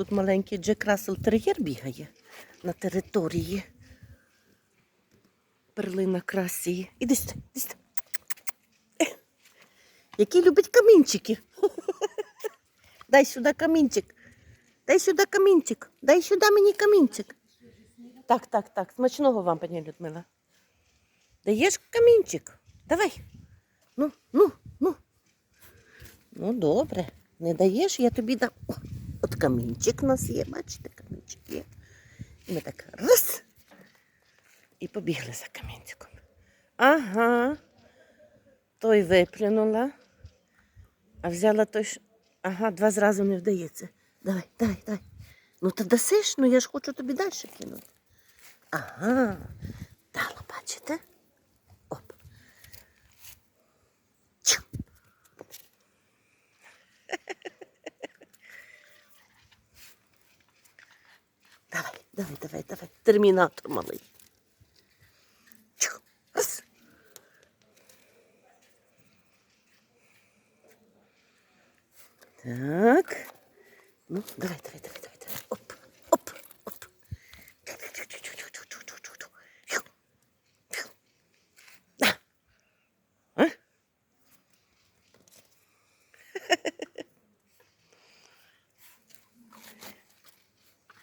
Тут маленький Джек Рассел тер'єр бігає на території. Перлина красі. Іди сюди, іди сюди. Який любить камінчики. Дай сюди камінчик. Дай сюди камінчик. Дай сюди мені камінчик. Так, так, так. Смачного вам, пані Людмила. Даєш камінчик? Давай. Ну, ну, ну. Ну, добре. Не даєш, я тобі дам. От камінчик у нас є, бачите, камінчик є. І ми так раз. І побігли за камінчиком. Ага. Той виплюнула. А взяла той. ж- Ага, два зразу не вдається. Давай, давай, давай. Ну та дасиш, ну я ж хочу тобі далі кинути. Ага. Дала, бачите? Давай, давай, давай, давай. Чу. Раз. Так. Ну, давай, давай, давай, давай,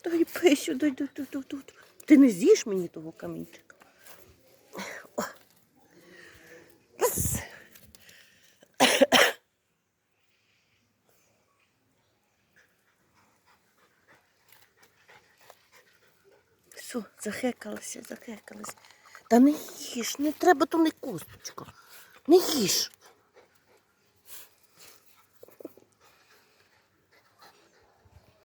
Дай писю, дай, дай, дай, дай, дай. Ти не з'їш мені того камінчика. О. Все, захекалася, захекалася. Та не їж, не треба, то не косточка. Не їж.